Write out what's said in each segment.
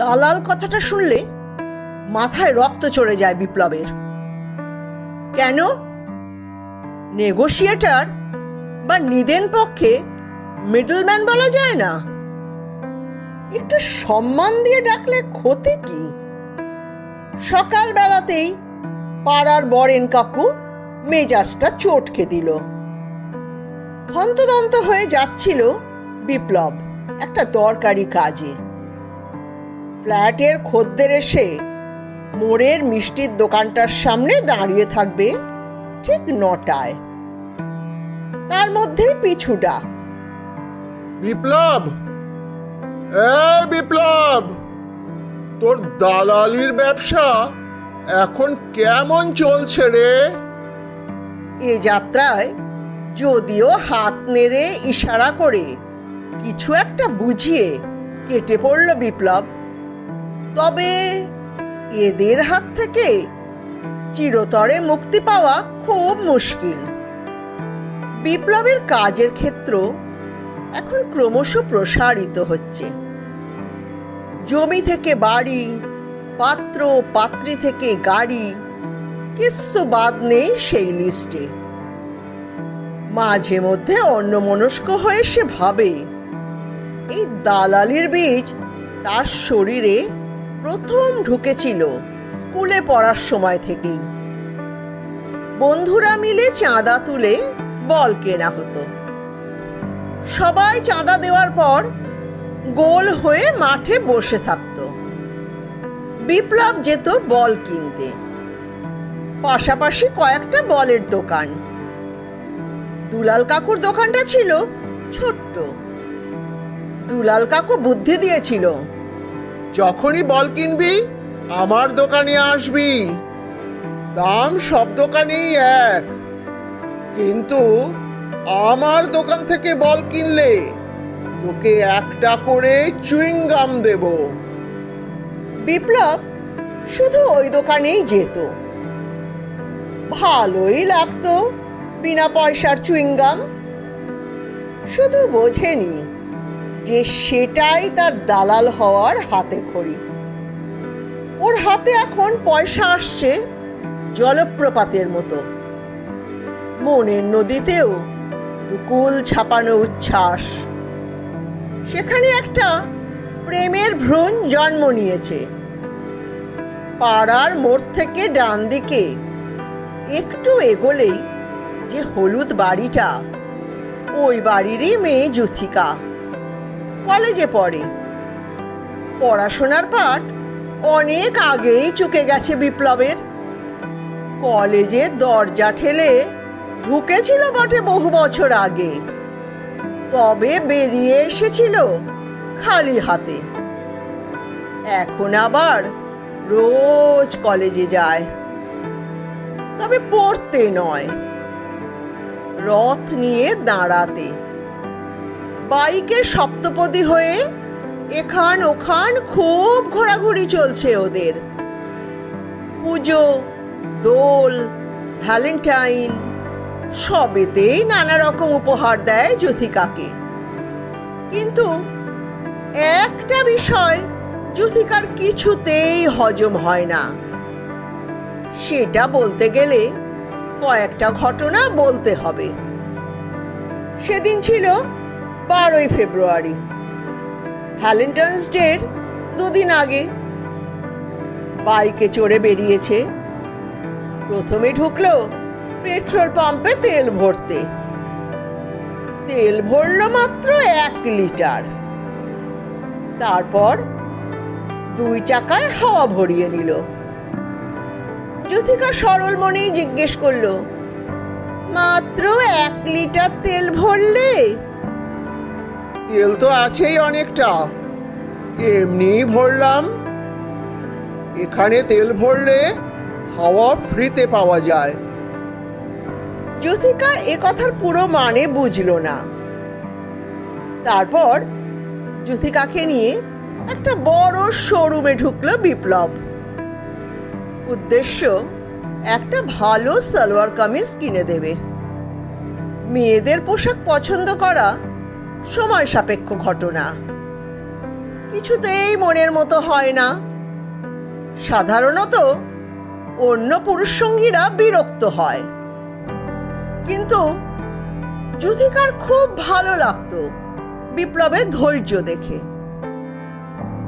দালাল কথাটা শুনলে মাথায় রক্ত চড়ে যায় বিপ্লবের। কেন? নেগোশিয়েটর বা নিদেন পক্ষে মিডলম্যান বলা যায় না? একটু সম্মান দিয়ে ডাকলে ক্ষতি কি? সকালবেলাতেই পাড়ার বরেন কাকু মেজাজটা চটকে দিল। হন্তদন্ত হয়ে যাচ্ছিল বিপ্লব একটা দরকারি কাজে। ফ্ল্যাটের খদ্দের এসে মোড়ের মিষ্টির দোকানটার সামনে দাঁড়িয়ে থাকবে ঠিক নটায়। তার মধ্যেই পিছু ডাক। বিপ্লব! এই বিপ্লব! তোর দালালির ব্যবসা এখন কেমন চলছে রে? এ যাত্রায় যদিও হাত নেড়ে ইশারা করে কিছু একটা বুঝিয়ে কেটে পড়ল বিপ্লব। তবে এদের হাত থেকে চিরতরে মুক্তি পাওয়া খুব মুশকিল। বিপ্লবের কাজের ক্ষেত্র এখন ক্রমশ প্রসারিত হচ্ছে। জমি থেকে বাড়ি, পাত্র, পাত্রী থেকে গাড়ি, কিচ্ছু বাদ নেই সেই লিস্টে। মাঝে মধ্যে অন্যমনস্ক হয়ে সে ভাবে, এই দালালির বীজ তার শরীরে প্রথম ঢুকেছিল স্কুলে পড়ার সময় থেকেই। বন্ধুরা মিলে চাঁদা তুলে বল কেনা হতো। সবাই চাঁদা দেওয়ার পর গোল হয়ে মাঠে বসে থাকতো। বিপ্লব যেত বল কিনতে। পাশাপাশি কয়েকটা বলের দোকান। দুলাল কাকুর দোকানটা ছিল ছোট্ট। দুলাল কাকু বুদ্ধি দিয়েছিল যখনই বল কিনবি, আমার দোকানে আসবি। দাম সব দোকানেই এক। কিন্তু আমার দোকান থেকে বল কিনলে তোকে একটা করে চুইংগাম দেব। বিপ্লব, শুধু ওই দোকানেই যেত। ভালোই লাগতো বিনা পয়সার চুইংগাম শুধু বোঝেনি যে সেটাই তার দালাল হওয়ার হাতে খড়ি। ওর হাতে এখন পয়সা আসছে জলপ্রপাতের মতো। মনের নদীতেও দুকুল ছাপানো উচ্ছ্বাস। সেখানে একটা প্রেমের ভ্রূণ জন্ম নিয়েছে। পাড়ার মোড় থেকে ডান দিকে একটু এগোলেই যে হলুদ বাড়িটা, ওই বাড়িরই মেয়ে জুথিকা। কলেজে পড়ে। পড়াশোনার পাঠ অনেক আগেই চুকে গেছে বিপ্লবের। কলেজে দরজা ঠেলে ঢুকেছিল বটে বহু বছর আগে। তবে বেরিয়ে এসেছিল খালি হাতে। এখন আবার রোজ কলেজে যায়। তবে পড়তে নয়। রথ নিয়ে দাঁড়াতে। বাইকে সপ্তপদী হয়ে এখান ওখান খুব ঘোরাঘুরি চলছে ওদের। পুজো, দোল, ভ্যালেন্টাইন সবেতেই নানা রকম উপহার দেয় জ্যোতিকাকে। কিন্তু একটা বিষয় জ্যোতিকার কিছুতেই হজম হয় না। সেটা বলতে গেলে কয়েকটা ঘটনা বলতে হবে। সেদিন ছিল বারোই ফেব্রুয়ারি ভ্যালেন্টাইন্স ডের দুদিন আগে বাইকে চড়ে বেরিয়েছে। প্রথমে ঢুকলো পেট্রোল পাম্পে তেল ভরতে। তেল ভরলো মাত্র এক লিটার। তারপর দুই চাকায় হাওয়া ভরিয়ে নিল। জ্যোতিকা সরল মনেই জিজ্ঞেস করল, মাত্র এক লিটার তেল ভরলে তেল তো আছেই অনেকটা। এমনিই ভরলাম। এখানে তেল ভরলে হাওয়া ফ্রিতে পাওয়া যায়। জ্যোতিকা এ কথার পুরো মানে বুঝলো না। তারপর জ্যোতিকাকে নিয়ে একটা বড় শোরুমে ঢুকলো বিপ্লব। উদ্দেশ্য, একটা ভালো সালোয়ার কামিজ কিনে দেবে। মেয়েদের পোশাক পছন্দ করা সময় সাপেক্ষ ঘটনা। কিছুতেই মনের মতো হয় না। সাধারণত অন্য পুরুষ সঙ্গীরা বিরক্ত হয়। কিন্তু যুথিকার খুব ভালো লাগতো বিপ্লবের ধৈর্য দেখে।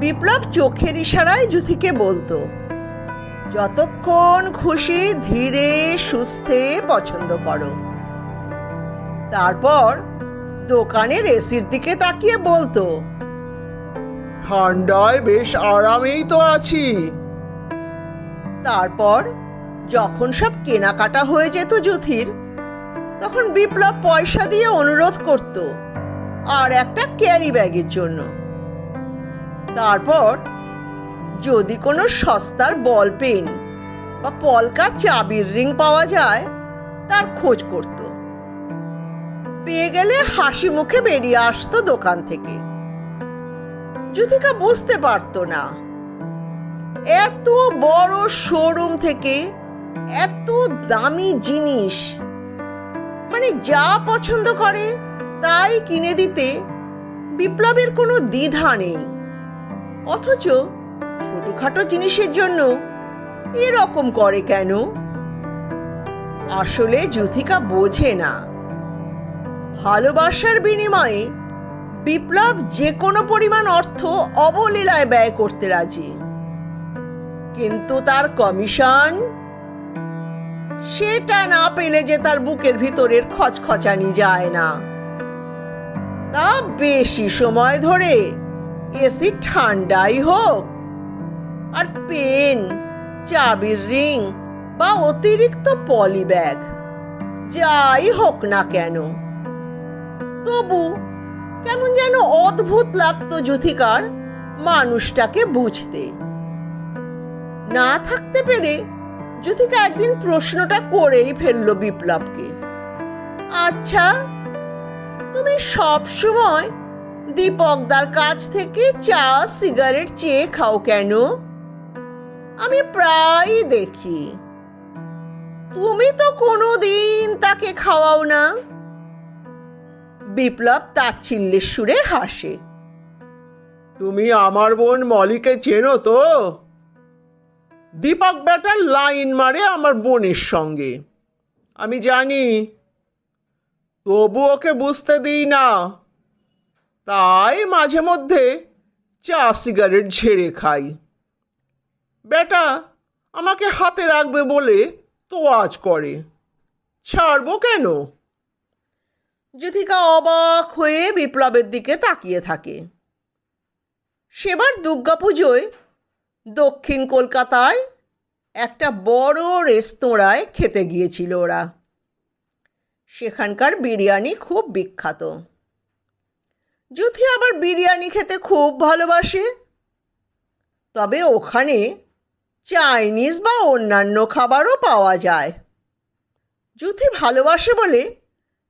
বিপ্লব চোখের ইশারায় যুথিকে বলতো, যতক্ষণ খুশি ধীরে সুস্থে পছন্দ করো। তারপর দোকানের এসির দিকে তাকিয়ে বলতো ঠান্ডায় বেশ আরামেই তো আছি। তারপর যখন সব কেনাকাটা হয়ে যেত যুথির তখন বিপ্লব পয়সা দিয়ে অনুরোধ করত আর একটা ক্যারি ব্যাগের জন্য। তারপর যদি কোনো সস্তার বল পেন বা পলকা চাবির রিং পাওয়া যায় তার খোঁজ করত। পেয়ে গেলে হাসি মুখে বেরিয়ে আসতো দোকান থেকে। যুথিকা বুঝতে পারতো না। এত বড় শোরুম থেকে এত দামি জিনিস। মানে যা পছন্দ করে তাই কিনে দিতে বিপ্লবের কোনো দ্বিধা নেই। অথচ ছোটখাটো জিনিসের জন্য এরকম করে কেন? আসলে যুথিকা বোঝে না। ভালোবাসার বিনিময়ে বিপ্লব যে কোনো পরিমাণ অর্থ অবলীলায় ব্যয় করতে রাজি। কিন্তু তার কমিশন? সেটা না পেলে যে তার বুকের ভিতরের খচখচানি যায় না। তা বেশি সময় ধরে এসি ঠান্ডাই হোক আর পেন, চাবির রিং বা অতিরিক্ত পলি ব্যাগ, যাই হোক না কেন। তবু কেমন যেন অদ্ভুত লাগতো যুথিকার মানুষটাকে বুঝতে। না থাকতে পেরে যুথিকা একদিন প্রশ্নটা করেই ফেলল বিপ্লবকে। আচ্ছা তুমি সব সময় দীপকদার কাছ থেকে চা, সিগারেট চেয়ে খাও কেন? আমি প্রায় দেখি। তুমি তো কোনোদিন তাকে খাওয়াও না। বিপ্লব তাচ্ছিল্যের সুরে হাসে। তুমি আমার বোন মলিকে চেনো তো? দীপক ব্যাটার লাইন মারে আমার বোনের সঙ্গে। আমি জানি, তবু ওকে বুঝতে দিই না। তাই মাঝে মধ্যে চা সিগারেট ঝেড়ে খাই। বেটা আমাকে হাতে রাখবে বলে তো আজ করে। ছাড়বো কেন? যুথিকা অবাক হয়ে বিপ্লবের দিকে তাকিয়ে থাকে। সেবার দুর্গাপুজোয় দক্ষিণ কলকাতায় একটা বড় রেস্তোরাঁয় খেতে গিয়েছিল ওরা। সেখানকার বিরিয়ানি খুব বিখ্যাত। যুথি আবার বিরিয়ানি খেতে খুব ভালোবাসে। তবে ওখানে চাইনিজ বা অন্যান্য খাবারও পাওয়া যায়। যুথি ভালোবাসে বলে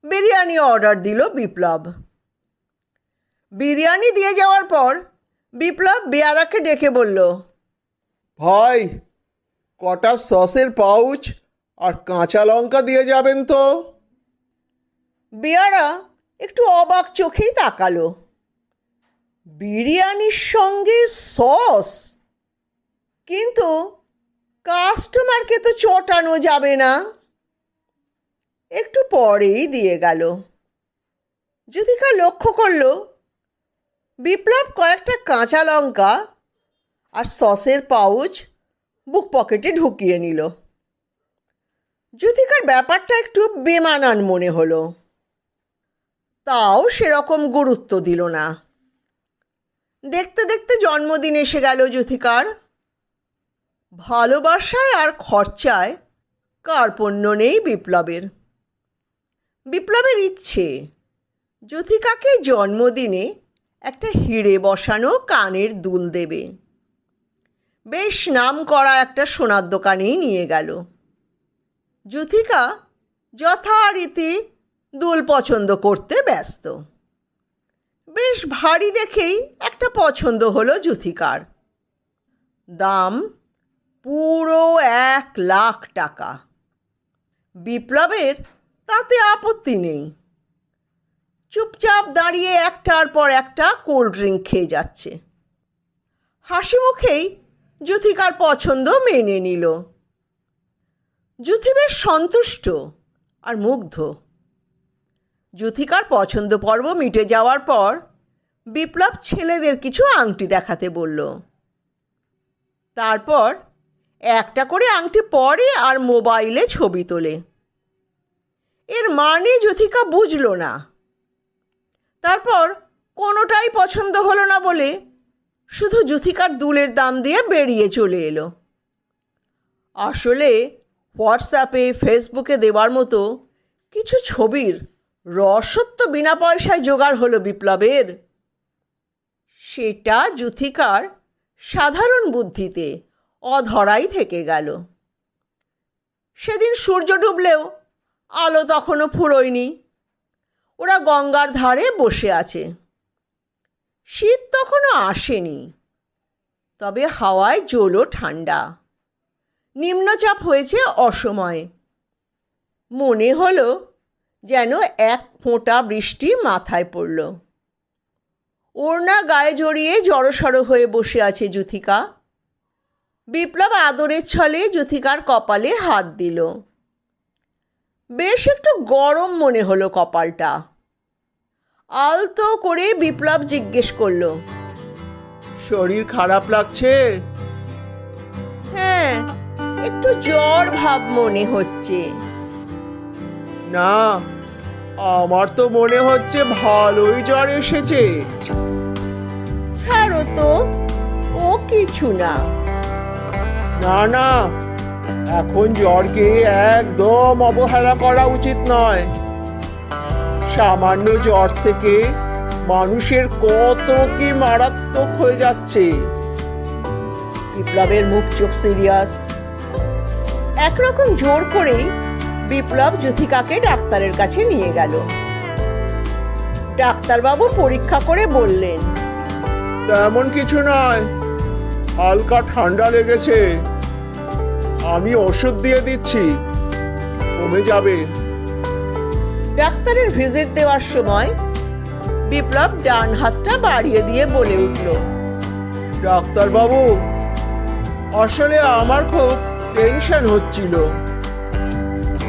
বিরিয়ানি অর্ডার দিল বিপ্লব। বিরিয়ানি দিয়ে যাওয়ার পর বিপ্লব বেয়ারাকে ডেকে বলল ভাই কটা সসের পাউচ আর কাঁচা লঙ্কা দিয়ে যাবেন তো? বেয়ারা একটু অবাক চোখেই তাকালো। বিরিয়ানির সঙ্গে সস? কিন্তু কাস্টমারকে তো চটানো যাবে না। একটু পরেই দিয়ে গেল। যুদিকা লক্ষ্য করল, বিপ্লব কয়েকটা কাঁচা লঙ্কা আর সসের পাউচ বুক পকেটে ঢুকিয়ে নিল। যুতিকার ব্যাপারটা একটু বেমানান মনে হলো। তাও সেরকম গুরুত্ব দিল না। দেখতে দেখতে জন্মদিন এসে গেল যুথিকার ভালোবাসায় আর খরচায় কার্পণ্য নেই বিপ্লবের। বিপ্লবের ইচ্ছে। যুথিকাকে জন্মদিনে একটা হিড়ে বসানো কানের দুল দেবে। বেশ নাম করা একটা সোনার দোকানেই নিয়ে গেল। যুথিকা যথারীতি দুল পছন্দ করতে ব্যস্ত। বেশ ভারী দেখেই একটা পছন্দ হলো যুথিকার। দাম পুরো এক লাখ টাকা। বিপ্লবের তাতে আপত্তি নেই। চুপচাপ দাঁড়িয়ে একটার পর একটা কোল্ড ড্রিঙ্ক খেয়ে যাচ্ছে। হাসি মুখেই যুথিকার পছন্দ মেনে নিল। যুথি বেশ সন্তুষ্ট আর মুগ্ধ। যুথিকার পছন্দ পর্ব মিটে যাওয়ার পর বিপ্লব ছেলেদের কিছু আংটি দেখাতে বলল। তারপর একটা করে আংটি পরে আর মোবাইলে ছবি তোলে। এর মানে যুথিকা বুঝল না। তারপর কোনোটাই পছন্দ হলো না বলে শুধু যুথিকার দুলের দাম দিয়ে বেরিয়ে চলে এলো। আসলে হোয়াটসঅ্যাপে, ফেসবুকে দেওয়ার মতো কিছু ছবির রসত্ব বিনা পয়সায় জোগাড় হলো বিপ্লবের, সেটা যুথিকার সাধারণ বুদ্ধিতে অধরাই থেকে গেল। সেদিন সূর্য ডুবলেও আলো তখনও ফুরোয়নি। ওরা গঙ্গার ধারে বসে আছে। শীত তখনও আসেনি। তবে হাওয়ায় জোলো ঠান্ডা। নিম্নচাপ হয়েছে অসময়ে। মনে হলো যেন এক ফোঁটা বৃষ্টি মাথায় পড়ল। ওড়না গায়ে জড়িয়ে জড়সড় হয়ে বসে আছে যুথিকা বিপ্লব আদরের ছলে যুথিকার কপালে হাত দিল। বেশ একটু গরম মনে হলো কপালটা। আলতো করে বিপ্লব জিজ্ঞেস করল। শরীর খারাপ লাগছে? হ্যাঁ একটু জ্বর ভাব মনে হচ্ছে। না আমার তো মনে হচ্ছে ভালোই জ্বর এসেছে। ছাড়ো তো ও কিছু না। না না এখন জ্বরকে একদম অবহেলা করা উচিত নয়। সামান্য জ্বর থেকে মানুষের কত কি মারাত্মক হয়ে যাচ্ছে। বিপ্লবের মুখ চোখ সিরিয়াস একরকম জোর করেই বিপ্লব যুথিকাকে ডাক্তারের কাছে নিয়ে গেল। ডাক্তারবাবু পরীক্ষা করে বললেন তেমন কিছু নয় হালকা ঠান্ডা লেগেছে। আমি ওষুধ দিয়ে দিচ্ছি। কমে যাবে। ডাক্তারের ভিজিট দেওয়ার সময় বিপ্লব ডান হাতটা বাড়িয়ে দিয়ে বলে উঠল ডাক্তারবাবু আসলে আমার খুব টেনশন হচ্ছিল।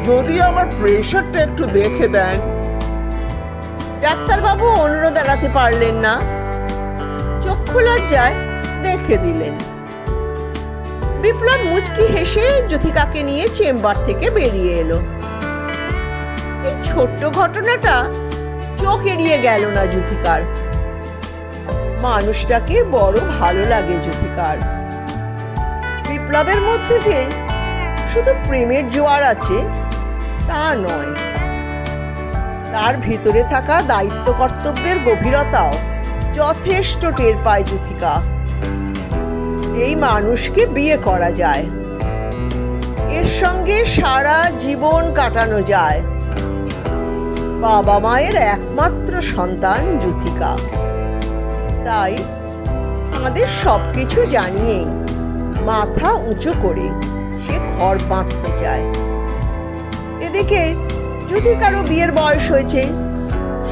যদি আমার প্রেশারটা একটু দেখে দেন। ডাক্তারবাবু অনুরোধ এড়াতে পারলেন না। চক্ষু লজ্জায় দেখে দিলেন। বিপ্লব মুচকি হেসে জ্যোতিকাকে নিয়ে চেম্বার থেকে বেরিয়ে এলো। এই ছোট্ট ঘটনাটা চোখ এড়িয়ে গেল না জ্যোতিকার মানুষটাকে বড় ভালো লাগে জ্যোতিকার বিপ্লবের মধ্যে যে শুধু প্রেমের জোয়ার আছে, তা নয়। তার ভিতরে থাকা দায়িত্ব কর্তব্যের গভীরতাও যথেষ্ট টের পায় যুথিকা। এই মানুষকে বিয়ে করা যায়। এর সঙ্গে সারা জীবন কাটানো যায়। বাবা মায়ের একমাত্র সন্তান যুথিকা তাই আমাদের সব কিছু জানিয়েই মাথা উঁচু করে সে ঘর বাঁধতে চায় এদিকে যদি কারও বিয়ের বয়স হয়েছে।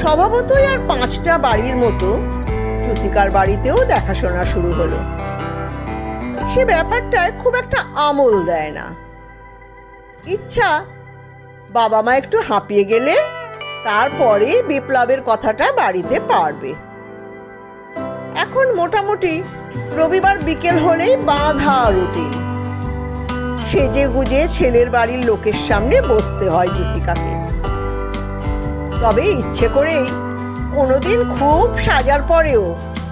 স্বভাবতই আর পাঁচটা বাড়ির মতো জ্যোতিকার বাড়িতেও দেখাশোনা শুরু হলো। সে ব্যাপারটায় খুব একটা আমল দেয় না। ইচ্ছা, বাবা মা একটু হাঁপিয়ে গেলে তারপরে বিপ্লবের কথাটা বাড়িতে পারবে। এখন মোটামুটি রবিবার বিকেল হলেই বাঁধা রুটিন সেজে গুজে ছেলের বাড়ির লোকের সামনে বসতে হয় জ্যোতিকাকে। তবে ইচ্ছে করেই কোনোদিন খুব সাজার পরেও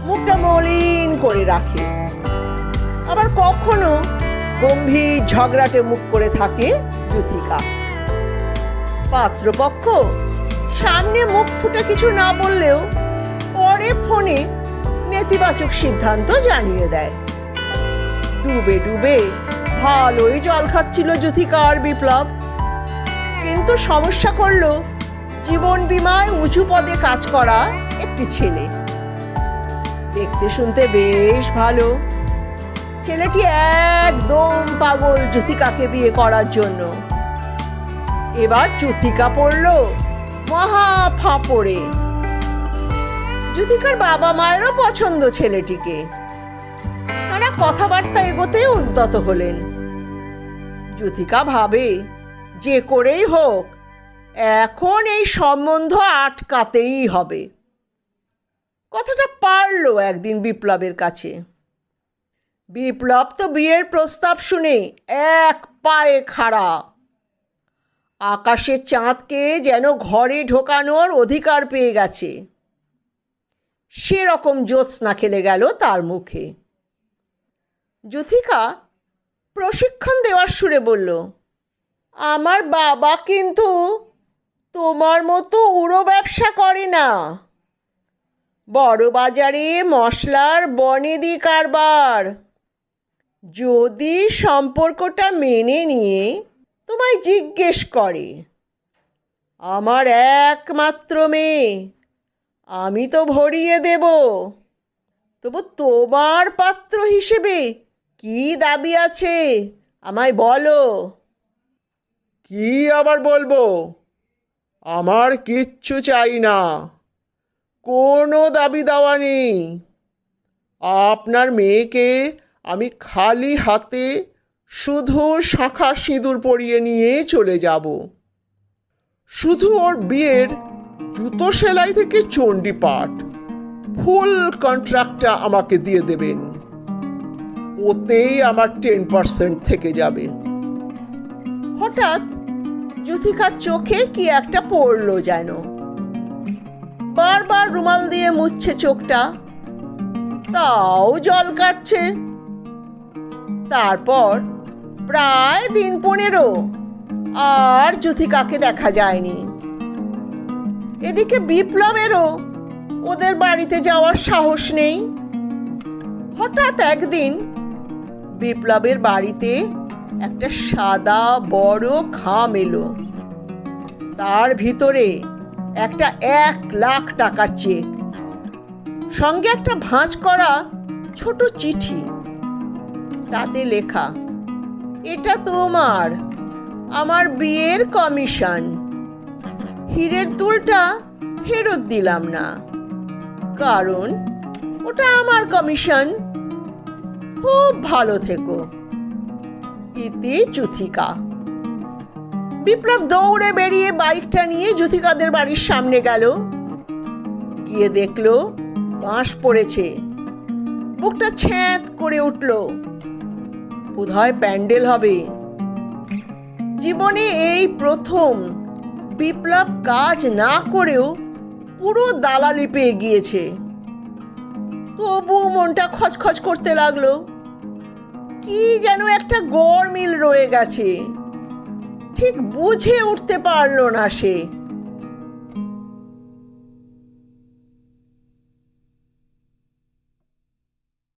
মুখটা মলিন করে রাখে। আবার কখনো গম্ভীর ঝগড়াটে মুখ করে থাকে জ্যোতিকা পাত্রপক্ষ সামনে মুখ ফুটে কিছু না বললেও পরে ফোনে নেতিবাচক সিদ্ধান্ত জানিয়ে দেয়। ডুবে ডুবে ভালোই জল খাচ্ছিল যুথিকার বিপ্লব। কিন্তু সমস্যা করল জীবন বিমায় উঁচু পদে কাজ করা একটি ছেলে। দেখতে শুনতে বেশ ভালো। ছেলেটি একদম পাগল যুথিকাকে বিয়ে করার জন্য। এবার যুথিকা পড়ল মহা ফাঁপড়ে। যুথিকার বাবা মায়েরও পছন্দ ছেলেটিকে। তারা কথাবার্তা এগোতে উদ্যত হলেন। যুথিকা ভাবে, যে করেই হোক, এখন এই সম্বন্ধ আটকাতেই হবে। কথাটা পারল একদিন বিপ্লবের কাছে। বিপ্লব তো বিয়ের প্রস্তাব শুনে এক পায়ে খাড়া। আকাশের চাঁদকে যেন ঘরে ঢোকানোর অধিকার পেয়ে গেছে। সেরকম জ্যোৎস্না খেলে গেল তার মুখে। যুথিকা প্রশিক্ষণ দেওয়ার সুরে বলল, আমার বাবা কিন্তু তোমার মতো উড়ো ব্যবসা করে না। বড় বাজারে মশলার বনেদি কারবার যদি সম্পর্কটা মেনে নিয়ে তোমায় জিজ্ঞেস করে, আমার একমাত্র মেয়ে, আমি তো ভরিয়ে দেব। তবু তোমার পাত্র হিসেবে কি দাবি আছে আমায় বলো। কি আবার বলব? আমার কিচ্ছু চাই না। কোনো দাবি দাওয়া নেই। আপনার মেয়েকে আমি খালি হাতে শুধু শাখা সিঁদুর পরিয়ে নিয়ে চলে যাব। শুধু ওর বিয়ের জুতো সেলাই থেকে চণ্ডীপাঠ ফুল কন্ট্রাক্টটা আমাকে দিয়ে দেবেন। ওতেই আমার টেন পার্সেন্ট থেকে যাবে। হঠাৎ যুথিকার চোখে কি একটা পড়ল যেন। বারবার রুমাল দিয়ে মুছছে চোখটা। তাও জল কাটছে। তারপর প্রায় দিন পনেরো আর যুথিকাকে দেখা যায়নি। এদিকে বিপ্লবেরও ওদের বাড়িতে যাওয়ার সাহস নেই। হঠাৎ একদিন বিপ্লবের বাড়িতে একটা সাদা বড় খাম এলো। তার ভিতরে একটা এক লাখ টাকার চেক, সঙ্গে একটা ভাঁজ করা ছোট চিঠি। তাতে লেখা, এটা তোমার, আমার বিয়ের কমিশন। হীরের দুলটা ফেরত দিলাম না, কারণ ওটা আমার কমিশন। খুব ভালো থেকো। ইতি যুথিকা বিপ্লব দৌড়ে বেরিয়ে বাইকটা নিয়ে যুথিকাদের বাড়ির সামনে গেল। গিয়ে দেখল বাঁশ পড়েছে। বুকটা ছ্যাঁত করে উঠল। বোধহয় প্যান্ডেল হবে। জীবনে এই প্রথম বিপ্লব কাজ না করেও পুরো দালালি পেয়ে গিয়েছে। তবু মনটা খচখচ করতে লাগল, কি যেন একটা গড়মিল রয়ে গেছে। ঠিক বুঝে উঠতে পারল না সে।